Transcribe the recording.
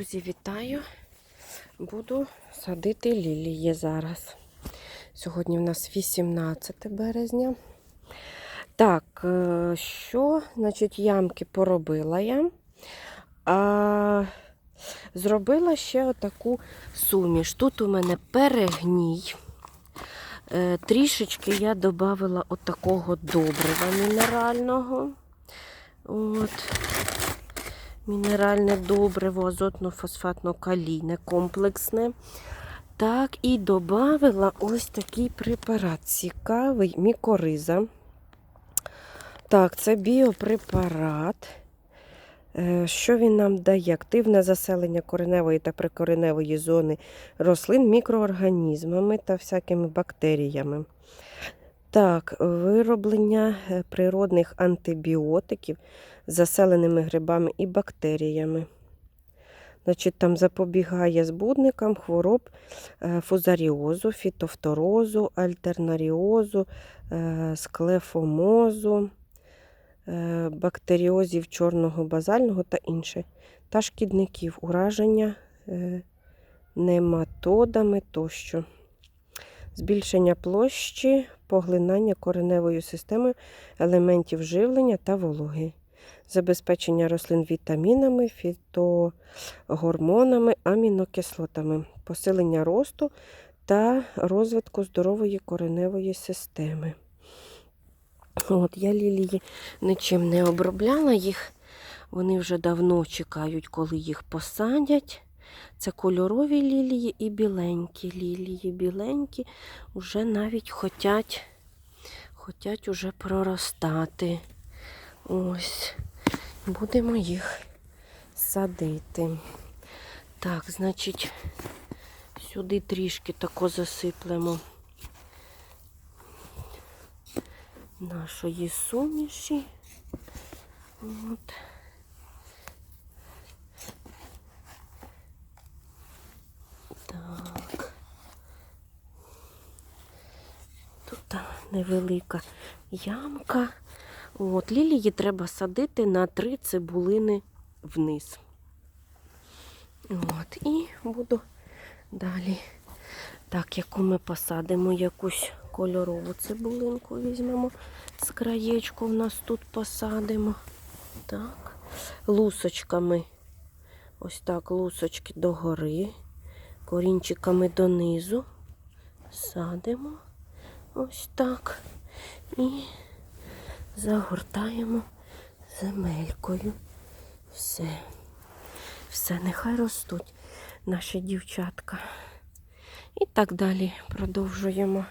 Друзі, вітаю! Буду садити лілії зараз. Сьогодні у нас 18 березня. Так, е, що, значить, ямки поробила я. А, зробила ще отаку суміш. Тут у мене перегній. Е, Трішечки я додала отакого добрива мінерального. От мінеральне добриво, азотно-фосфатно-калійне комплексне. Так, і додала ось такий препарат цікавий, мікориза. Так, це біопрепарат. Е, Що він нам дає? Активне заселення кореневої та прикореневої зони рослин мікроорганізмами та всякими бактеріями. Так, вироблення е, природних антибіотиків заселеними грибами і бактеріями. Значить, там запобігає збудникам хвороб е, фузаріозу, фітофторозу, альтернаріозу, е, склефомозу, бактеріозів чорного базального та інше, та шкідників, ураження нематодами тощо. Збільшення площі, поглинання кореневою системою елементів живлення та вологи забезпечення рослин вітамінами, фітогормонами, амінокислотами, посилення росту та розвитку здорової кореневої системи. От, Я лілії нічим не обробляла їх. Вони вже давно чекають, коли їх посадять. Це кольорові лілії і біленькі лілії. Біленькі вже навіть хотять, хотять уже проростати. Ось. Будемо їх садити. Так, значить, сюди трішки тако засиплемо нашої суміші. От. Тут невелика ямка. От, лілії треба садити на три цибулини вниз. От, і буду далі. Так, яку ми посадимо, якусь кольорову цибулинку візьмемо з краєчку в нас тут посадимо. Так, лусочками, ось так, лусочки догори, корінчиками донизу. Садимо ось так. І загортаємо земелькою. Все. Все, нехай ростуть наші дівчатка. І так далі продовжуємо.